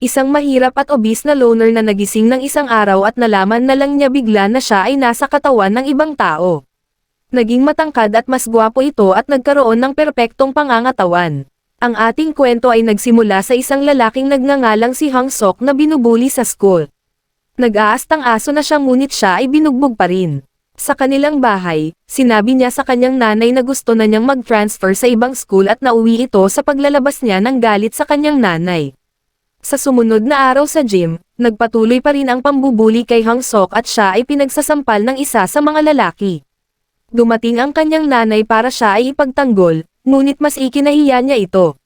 Isang mahirap at obese na loner na nagising ng isang araw at nalaman na lang niya bigla na siya ay nasa katawan ng ibang tao. Naging matangkad at mas gwapo ito at nagkaroon ng perpektong pangangatawan. Ang ating kwento ay nagsimula sa isang lalaking nagngangalang si Hang Sok na binubuli sa school. Nag-aastang aso na siya ngunit siya ay binugbog pa rin. Sa kanilang bahay, sinabi niya sa kanyang nanay na gusto na niyang mag-transfer sa ibang school at nauwi ito sa paglalabas niya ng galit sa kanyang nanay. Sa sumunod na araw sa gym, nagpatuloy pa rin ang pambubuli kay Hang Sok at siya ay pinagsasampal ng isa sa mga lalaki. Dumating ang kanyang nanay para siya ay ipagtanggol, ngunit mas ikinahiya niya ito.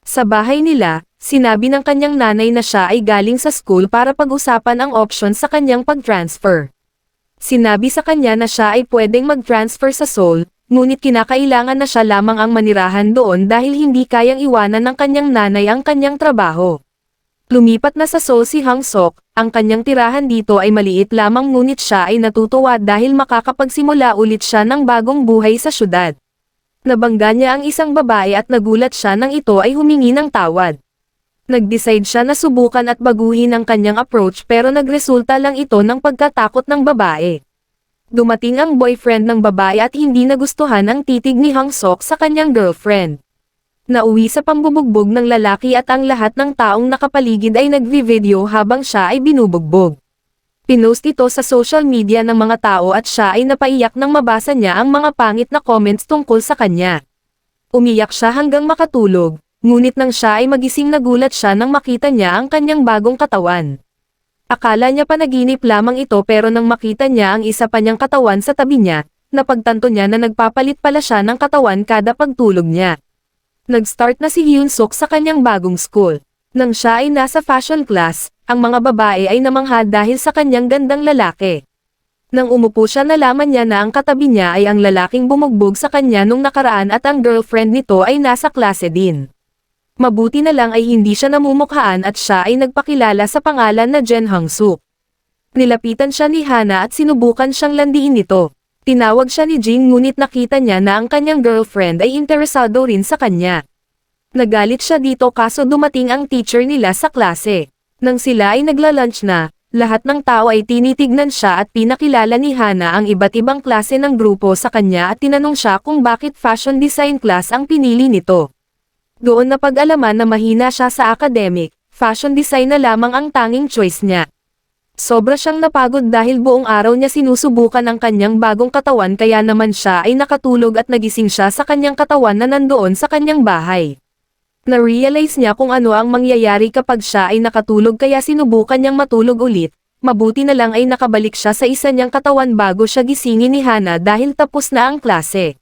Sa bahay nila, sinabi ng kanyang nanay na siya ay galing sa school para pag-usapan ang option sa kanyang pag-transfer. Sinabi sa kanya na siya ay pwedeng mag-transfer sa Seoul, ngunit kinakailangan na siya lamang ang manirahan doon dahil hindi kayang iwanan ng kanyang nanay ang kanyang trabaho. Lumipat na sa Seoul si Hang Sok, ang kanyang tirahan dito ay maliit lamang ngunit siya ay natutuwa dahil makakapagsimula ulit siya ng bagong buhay sa syudad. Nabangga niya ang isang babae at nagulat siya nang ito ay humingi ng tawad. Nag-decide siya na subukan at baguhin ang kanyang approach pero nagresulta lang ito ng pagkatakot ng babae. Dumating ang boyfriend ng babae at hindi nagustuhan ang titig ni Hang Sok sa kanyang girlfriend. Nauwi sa pambubugbog ng lalaki at ang lahat ng taong nakapaligid ay nagvi-video habang siya ay binubugbog. Pinost ito sa social media ng mga tao at siya ay napaiyak nang mabasa niya ang mga pangit na comments tungkol sa kanya. Umiyak siya hanggang makatulog, ngunit nang siya ay magising nagulat siya nang makita niya ang kanyang bagong katawan. Akala niya panaginip lamang ito pero nang makita niya ang isa pa niyang katawan sa tabi niya, napagtanto niya na nagpapalit pala siya ng katawan kada pagtulog niya. Nag-start na si Hyun Suk sa kanyang bagong school. Nang siya ay nasa fashion class, ang mga babae ay namangha dahil sa kanyang gandang lalaki. Nang umupo siya nalaman niya na ang katabi niya ay ang lalaking bumugbog sa kanya nung nakaraan at ang girlfriend nito ay nasa klase din. Mabuti na lang ay hindi siya namumukhaan at siya ay nagpakilala sa pangalan na Jen Hang. Nilapitan siya ni Hana at sinubukan siyang landiin nito. Tinawag siya ni Jing ngunit nakita niya na ang kanyang girlfriend ay interesado rin sa kanya. Nagalit siya dito kaso dumating ang teacher nila sa klase. Nang sila ay nagla-lunch na, lahat ng tao ay tinitignan siya at pinakilala ni Hana ang iba't ibang klase ng grupo sa kanya at tinanong siya kung bakit fashion design class ang pinili nito. Doon na pag-alaman na mahina siya sa academic, fashion design na lamang ang tanging choice niya. Sobra siyang napagod dahil buong araw niya sinusubukan ang kanyang bagong katawan kaya naman siya ay nakatulog at nagising siya sa kanyang katawan na nandoon sa kanyang bahay. Na-realize niya kung ano ang mangyayari kapag siya ay nakatulog kaya sinubukan niyang matulog ulit, mabuti na lang ay nakabalik siya sa isa niyang katawan bago siya gisingin ni Hana dahil tapos na ang klase.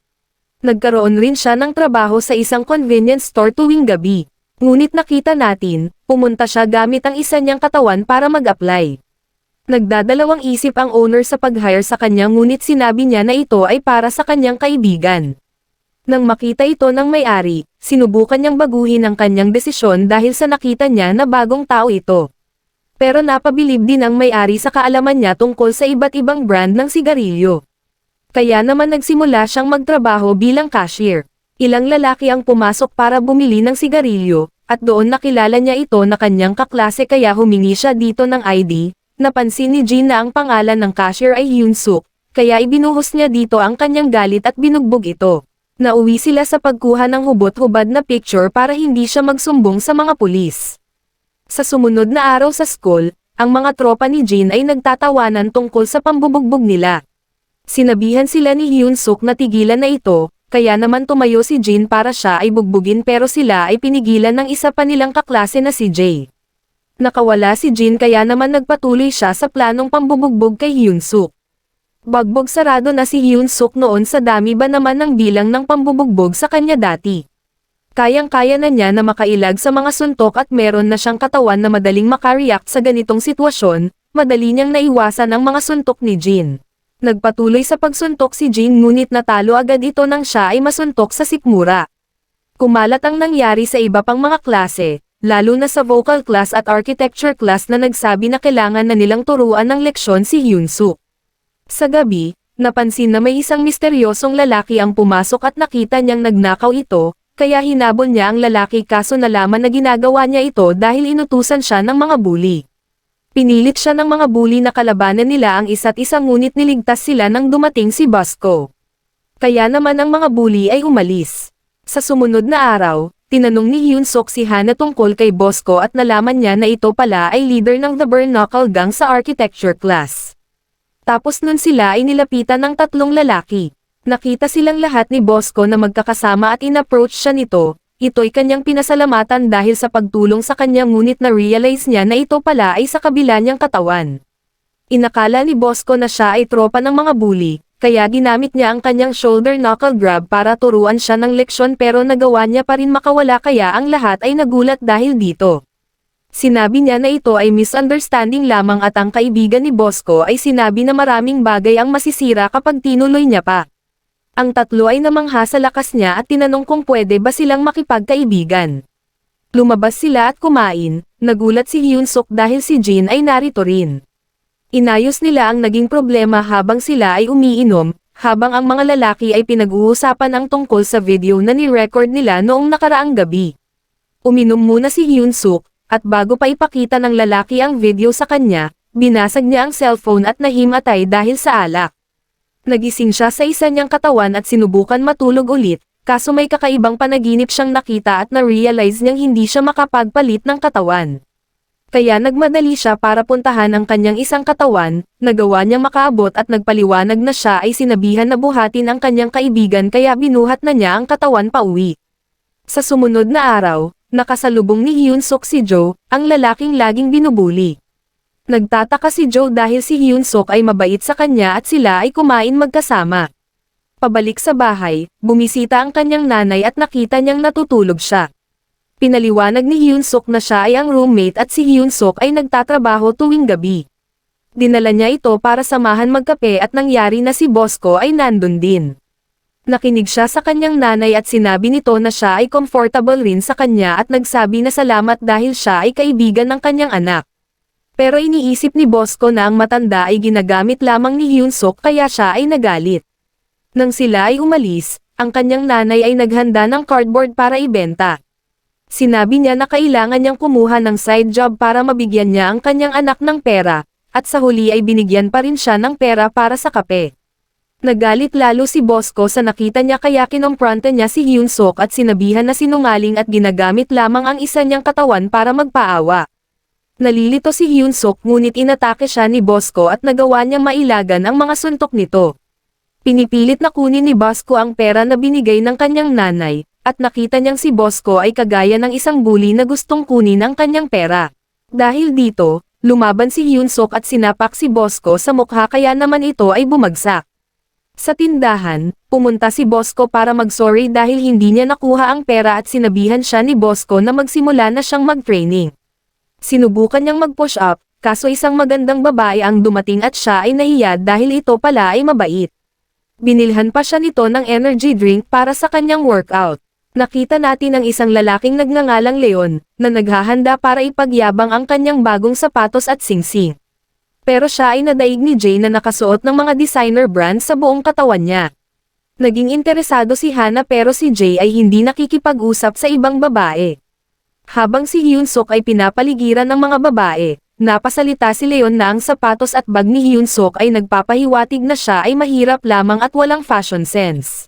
Nagkaroon rin siya ng trabaho sa isang convenience store tuwing gabi. Ngunit nakita natin, pumunta siya gamit ang isa niyang katawan para mag-apply. Nagdadalawang isip ang owner sa pag-hire sa kanya ngunit sinabi niya na ito ay para sa kanyang kaibigan. Nang makita ito ng may-ari, sinubukan niyang baguhin ang kanyang desisyon dahil sa nakita niya na bagong tao ito. Pero napabilib din ang may-ari sa kaalaman niya tungkol sa iba't ibang brand ng sigarilyo. Kaya naman nagsimula siyang magtrabaho bilang cashier. Ilang lalaki ang pumasok para bumili ng sigarilyo, at doon nakilala niya ito na kanyang kaklase kaya humingi siya dito ng ID, napansin ni Jean na ang pangalan ng cashier ay Hyun Suk, kaya ibinuhos niya dito ang kanyang galit at binugbog ito. Nauwi sila sa pagkuha ng hubot-hubad na picture para hindi siya magsumbong sa mga pulis. Sa sumunod na araw sa school, ang mga tropa ni Jin ay nagtatawanan tungkol sa pambubugbog nila. Sinabihan sila ni Hyun Suk na tigilan na ito, kaya naman tumayo si Jin para siya ay bugbugin pero sila ay pinigilan ng isa pa nilang kaklase na si Jay. Nakawala si Jin kaya naman nagpatuloy siya sa planong pambubugbog kay Hyun Suk. Bagbog sarado na si Hyun Suk noon sa dami ba naman ng bilang ng pambubugbog sa kanya dati. Kayang-kaya na niya na makailag sa mga suntok at meron na siyang katawan na madaling makareact sa ganitong sitwasyon, madali niyang naiwasan ang mga suntok ni Jin. Nagpatuloy sa pagsuntok si Jin ngunit natalo agad ito nang siya ay masuntok sa sikmura. Kumalat ang nangyari sa iba pang mga klase, lalo na sa vocal class at architecture class na nagsabi na kailangan na nilang turuan ng leksyon si Hyun Suk. Sa gabi, napansin na may isang misteryosong lalaki ang pumasok at nakita niyang nagnakaw ito, kaya hinabol niya ang lalaki kaso nalaman na ginagawa niya ito dahil inutusan siya ng mga bully. Pinilit siya ng mga bully na kalabanan nila ang isa't isa ngunit niligtas sila nang dumating si Bosco. Kaya naman ang mga bully ay umalis. Sa sumunod na araw, tinanong ni Hyun Sok si Hana tungkol kay Bosco at nalaman niya na ito pala ay leader ng The Burn Knuckle Gang sa architecture class. Tapos nun sila ay nilapitan ng tatlong lalaki. Nakita silang lahat ni Bosco na magkakasama at inapproach siya nito, ito'y kanyang pinasalamatan dahil sa pagtulong sa kanya ngunit na-realize niya na ito pala ay sa kabila niyang katawan. Inakala ni Bosco na siya ay tropa ng mga bully, kaya ginamit niya ang kanyang shoulder knuckle grab para turuan siya ng leksyon pero nagawa niya pa rin makawala kaya ang lahat ay nagulat dahil dito. Sinabi niya na ito ay misunderstanding lamang at ang kaibigan ni Bosco ay sinabi na maraming bagay ang masisira kapag tinuloy niya pa. Ang tatlo ay namangha sa lakas niya at tinanong kung pwede ba silang makipagkaibigan. Lumabas sila at kumain, nagulat si Hyun Suk dahil si Jin ay narito rin. Inayos nila ang naging problema habang sila ay umiinom, habang ang mga lalaki ay pinag-uusapan ang tungkol sa video na ni-record nila noong nakaraang gabi. Uminom muna si Hyun Suk, at bago pa ipakita ng lalaki ang video sa kanya, binasag niya ang cellphone at nahimatay dahil sa alak. Nagising siya sa isa niyang katawan at sinubukan matulog ulit, kaso may kakaibang panaginip siyang nakita at na-realize niyang hindi siya makapagpalit ng katawan. Kaya nagmadali siya para puntahan ang kanyang isang katawan, nagawa niyang makaabot at nagpaliwanag na siya ay sinabihan na buhatin ang kanyang kaibigan kaya binuhat na niya ang katawan pauwi. Sa sumunod na araw, nakasalubong ni Hyun Suk si Joe, ang lalaking laging binubuli. Nagtataka si Joe dahil si Hyun Suk ay mabait sa kanya at sila ay kumain magkasama. Pabalik sa bahay, bumisita ang kanyang nanay at nakita niyang natutulog siya. Pinaliwanag ni Hyun Suk na siya ay ang roommate at si Hyun Suk ay nagtatrabaho tuwing gabi. Dinala niya ito para samahan magkape at nangyari na si Bosco ay nandun din. Nakinig siya sa kanyang nanay at sinabi nito na siya ay comfortable rin sa kanya at nagsabi na salamat dahil siya ay kaibigan ng kanyang anak. Pero iniisip ni Bosco na ang matanda ay ginagamit lamang ni Hyun Suk kaya siya ay nagalit. Nang sila ay umalis, ang kanyang nanay ay naghanda ng cardboard para ibenta. Sinabi niya na kailangan niyang kumuha ng side job para mabigyan niya ang kanyang anak ng pera, at sa huli ay binigyan pa rin siya ng pera para sa kape. Nagalit lalo si Bosco sa nakita niya kaya kinompronta niya si Hyun Suk at sinabihan na sinungaling at ginagamit lamang ang isa niyang katawan para magpaawa. Nalilito si Hyun Suk ngunit inatake siya ni Bosco at nagawa niyang mailagan ang mga suntok nito. Pinipilit na kunin ni Bosco ang pera na binigay ng kanyang nanay, at nakita niyang si Bosco ay kagaya ng isang bully na gustong kunin ang kanyang pera. Dahil dito, lumaban si Hyun Suk at sinapak si Bosco sa mukha kaya naman ito ay bumagsak. Sa tindahan, pumunta si Bosco para mag-sorry dahil hindi niya nakuha ang pera at sinabihan siya ni Bosco na magsimula na siyang mag-training. Sinubukan niyang mag-push up, kaso isang magandang babae ang dumating at siya ay nahiya dahil ito pala ay mabait. Binilhan pa siya nito ng energy drink para sa kanyang workout. Nakita natin ang isang lalaking nagngangalang Leon, na naghahanda para ipagyabang ang kanyang bagong sapatos at singsing. Pero siya ay nadaig ni Jay na nakasuot ng mga designer brand sa buong katawan niya. Naging interesado si Hana pero si Jay ay hindi nakikipag-usap sa ibang babae. Habang si Hyun Suk ay pinapaligiran ng mga babae, napasalita si Leon na ang sapatos at bag ni Hyun Suk ay nagpapahiwatig na siya ay mahirap lamang at walang fashion sense.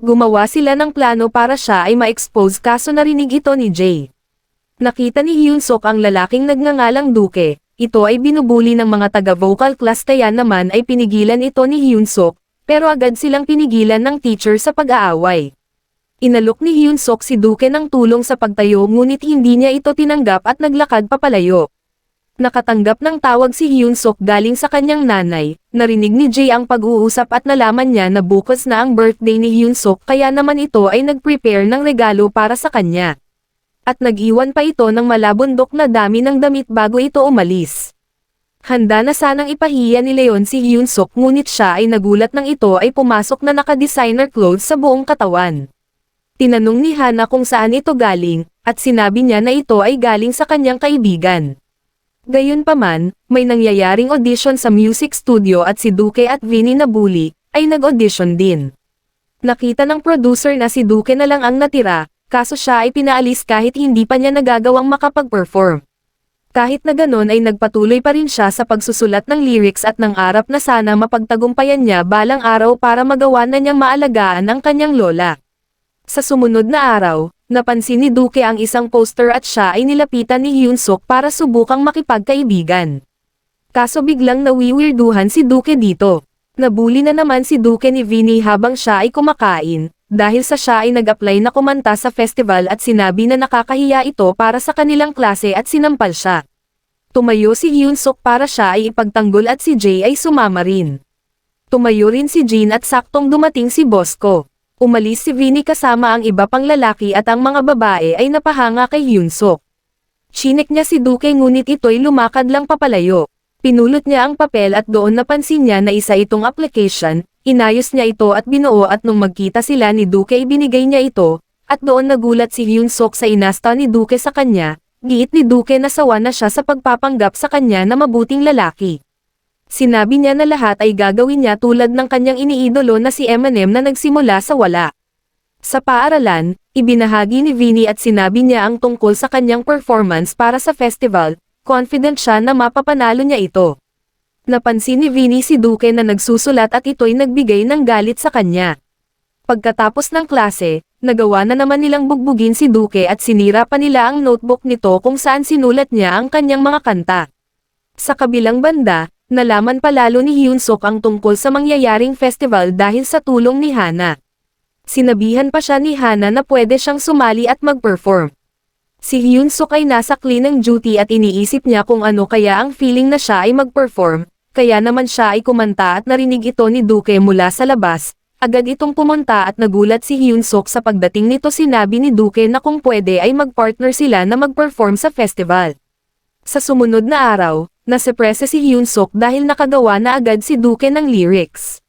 Gumawa sila ng plano para siya ay ma-expose kaso narinig ito ni Jay. Nakita ni Hyun Suk ang lalaking nagngangalang Duke, ito ay binubuli ng mga taga-vocal class kaya naman ay pinigilan ito ni Hyun Suk, pero agad silang pinigilan ng teacher sa pag-aaway. Inalok ni Hyun Sok si Duke ng tulong sa pagtayo ngunit hindi niya ito tinanggap at naglakad papalayo. Nakatanggap ng tawag si Hyun Sok galing sa kanyang nanay, narinig ni Jay ang pag-uusap at nalaman niya na bukas na ang birthday ni Hyun Sok kaya naman ito ay nag-prepare ng regalo para sa kanya. At nag-iwan pa ito ng malabundok na dami ng damit bago ito umalis. Handa na sanang ipahiya ni Leon si Hyun Sok ngunit siya ay nagulat nang ito ay pumasok na naka-designer clothes sa buong katawan. Tinanong ni Hana kung saan ito galing, at sinabi niya na ito ay galing sa kanyang kaibigan. Gayunpaman, may nangyayaring audition sa music studio at si Duke at Vinny na bully, ay nag-audition din. Nakita ng producer na si Duque na lang ang natira, kaso siya ay pinaalis kahit hindi pa niya nagagawang makapag-perform. Kahit na ganon ay nagpatuloy pa rin siya sa pagsusulat ng lyrics at ng arap na sana mapagtagumpayan niya balang araw para magawa na niyang maalagaan ang kanyang lola. Sa sumunod na araw, napansin ni Duque ang isang poster at siya ay nilapitan ni Hyun Suk para subukang makipagkaibigan. Kaso biglang nawiwirduhan si Duque dito. Nabuli na naman si Duque ni Vinny habang siya ay kumakain, dahil sa siya ay nag-apply na kumanta sa festival at sinabi na nakakahiya ito para sa kanilang klase at sinampal siya. Tumayo si Hyun Suk para siya ay ipagtanggol at si Jay ay sumama rin. Tumayo rin si Jin at saktong dumating si Bosco. Umalis si Vinny kasama ang iba pang lalaki at ang mga babae ay napahanga kay Hyun Suk. Chinek niya si Duque ngunit ito'y lumakad lang papalayo. Pinulot niya ang papel at doon napansin niya na isa itong application, inayos niya ito at binuo at nung magkita sila ni Duque ibinigay niya ito, at doon nagulat si Hyun Sok sa inasta ni Duque sa kanya, giit ni Duque na sawa na siya sa pagpapanggap sa kanya na mabuting lalaki. Sinabi niya na lahat ay gagawin niya tulad ng kanyang iniidolo na si Eminem na nagsimula sa wala. Sa paaralan, ibinahagi ni Vinny at sinabi niya ang tungkol sa kanyang performance para sa festival, confident siya na mapapanalo niya ito. Napansin ni Vinny si Duque na nagsusulat at ito'y nagbigay ng galit sa kanya. Pagkatapos ng klase, nagawa na naman nilang bugbugin si Duque at sinira pa nila ang notebook nito kung saan sinulat niya ang kanyang mga kanta. Sa kabilang banda, nalaman palalo ni Hyun Suk ang tungkol sa mangyayaring festival dahil sa tulong ni Hana. Sinabihan pa siya ni Hana na pwede siyang sumali at mag-perform. Si Hyun Suk ay nasa ng duty at iniisip niya kung ano kaya ang feeling na siya ay mag-perform, kaya naman siya ay kumanta at narinig ito ni Duque mula sa labas, agad itong pumunta at nagulat si Hyun Suk sa pagdating nito sinabi ni Duque na kung pwede ay mag-partner sila na mag-perform sa festival. Sa sumunod na araw, naseprese si Hyun Suk dahil nakagawa na agad si Duque ng lyrics.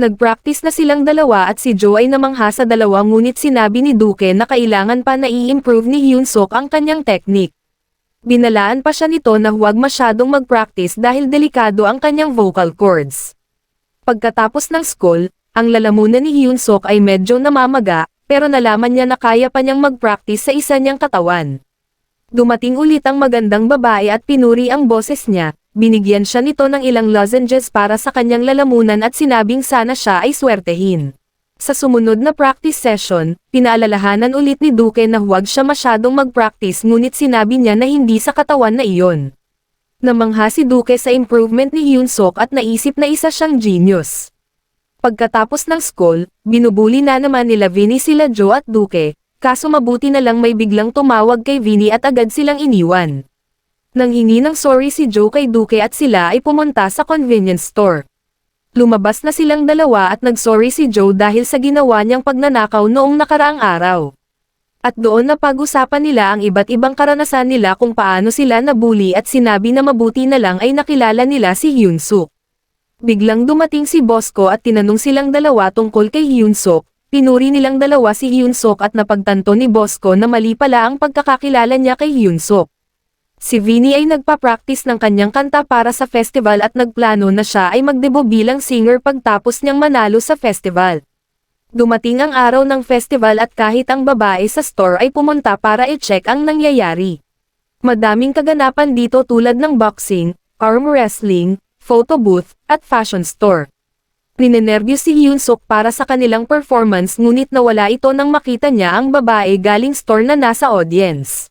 Nag-practice na silang dalawa at si Joe ay namangha sa dalawa ngunit sinabi ni Duque na kailangan pa na i-improve ni Hyun Suk ang kanyang technique. Binalaan pa siya nito na huwag masyadong mag-practice dahil delikado ang kanyang vocal cords. Pagkatapos ng school, ang lalamunan ni Hyun Suk ay medyo namamaga, pero nalaman niya na kaya pa niyang mag-practice sa isa niyang katawan. Dumating ulit ang magandang babae at pinuri ang boses niya, binigyan siya nito ng ilang lozenges para sa kanyang lalamunan at sinabing sana siya ay swertehin. Sa sumunod na practice session, pinaalalahanan ulit ni Duque na huwag siya masyadong mag-practice ngunit sinabi niya na hindi sa katawan na iyon. Namangha si Duque sa improvement ni Hyun Sok at naisip na isa siyang genius. Pagkatapos ng school, binubuli na naman nila Vinny sila Joe at Duque, kaso mabuti na lang may biglang tumawag kay Vinny at agad silang iniwan. Nang hingi ng sorry si Joe kay Duque at sila ay pumunta sa convenience store. Lumabas na silang dalawa at nagsorry si Joe dahil sa ginawa niyang pagnanakaw noong nakaraang araw. At doon na pag-usapan nila ang iba't ibang karanasan nila kung paano sila nabuli at sinabi na mabuti na lang ay nakilala nila si Hyun Suk. Biglang dumating si Bosco at tinanong silang dalawa tungkol kay Hyun Suk, pinuri nilang dalawa si Hyun Suk at napagtanto ni Bosco na mali pala ang pagkakakilala niya kay Hyun Suk. Si Vinny ay nagpa-practice ng kanyang kanta para sa festival at nagplano na siya ay magdebo bilang singer pagtapos niyang manalo sa festival. Dumating ang araw ng festival at kahit ang babae sa store ay pumunta para i-check ang nangyayari. Madaming kaganapan dito tulad ng boxing, arm wrestling, photo booth, at fashion store. Ninenervyos si Hyun Suk para sa kanilang performance ngunit nawala ito nang makita niya ang babae galing store na nasa audience.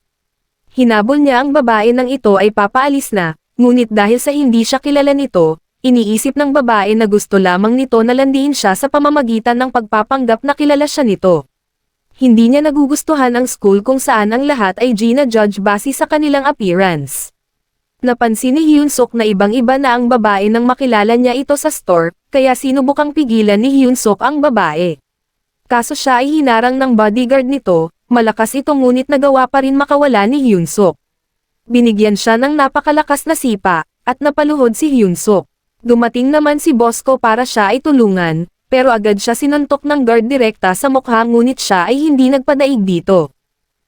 Hinabol niya ang babae nang ito ay papaalis na, ngunit dahil sa hindi siya kilala nito, iniisip ng babae na gusto lamang nito na landiin siya sa pamamagitan ng pagpapanggap na kilala siya nito. Hindi niya nagugustuhan ang school kung saan ang lahat ay Gina Judge base sa kanilang appearance. Napansin ni Hyun Suk na ibang-iba na ang babae nang makilala niya ito sa store, kaya sinubukang pigilan ni Hyun Suk ang babae. Kaso siya ay hinarang ng bodyguard nito, malakas ito ngunit nagawa pa rin makawala ni Hyun Suk. Binigyan siya ng napakalakas na sipa, at napaluhod si Hyun Suk. Dumating naman si Bosco para siya ay tulungan, pero agad siya sinuntok ng guard direkta sa mukha ngunit siya ay hindi nagpadaig dito.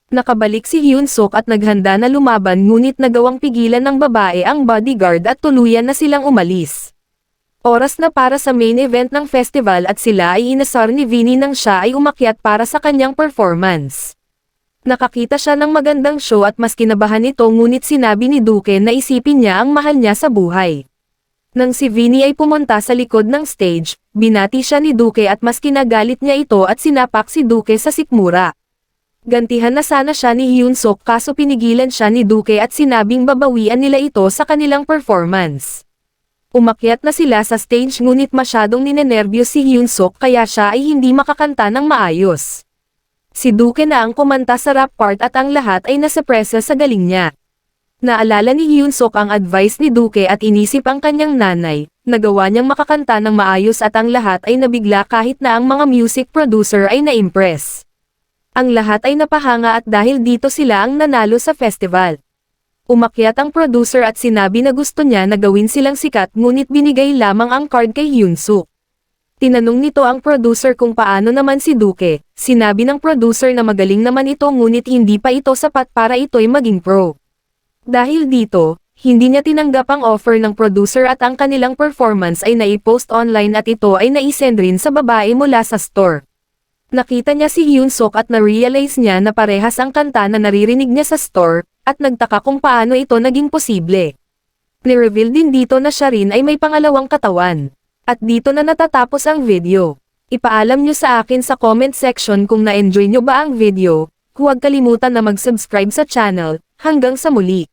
Nakabalik si Hyun Suk at naghanda na lumaban ngunit nagawang pigilan ng babae ang bodyguard at tuluyan na silang umalis. Oras na para sa main event ng festival at sila ay inasar ni Vinny nang siya ay umakyat para sa kanyang performance. Nakakita siya ng magandang show at mas kinabahan ito ngunit sinabi ni Duque na isipin niya ang mahal niya sa buhay. Nang si Vinny ay pumunta sa likod ng stage, binati siya ni Duque at mas kinagalit niya ito at sinapak si Duque sa sikmura. Gantihan na sana siya ni Hyun Sok kaso pinigilan siya ni Duque at sinabing babawian nila ito sa kanilang performance. Umakyat na sila sa stage ngunit masyadong ninenervyos si Hyun Sok kaya siya ay hindi makakanta ng maayos. Si Duque na ang kumanta sa rap part at ang lahat ay nasapresa sa galing niya. Naalala ni Hyun Sok ang advice ni Duque at inisip ang kanyang nanay, nagawa niyang makakanta ng maayos at ang lahat ay nabigla kahit na ang mga music producer ay na-impress. Ang lahat ay napahanga at dahil dito sila ang nanalo sa festival. Umakyat ang producer at sinabi na gusto niya na gawin silang sikat ngunit binigay lamang ang card kay Hyun. Tinanong nito ang producer kung paano naman si Duque, sinabi ng producer na magaling naman ito ngunit hindi pa ito sapat para ito'y maging pro. Dahil dito, hindi niya tinanggap ang offer ng producer at ang kanilang performance ay naipost online at ito ay naisend rin sa babae mula sa store. Nakita niya si Hyun Sok at na-realize niya na parehas ang kanta na naririnig niya sa store, at nagtaka kung paano ito naging posible. Ni-reveal din dito na siya rin ay may pangalawang katawan. At dito na natatapos ang video. Ipaalam nyo sa akin sa comment section kung na-enjoy nyo ba ang video, huwag kalimutan na mag-subscribe sa channel, hanggang sa muli.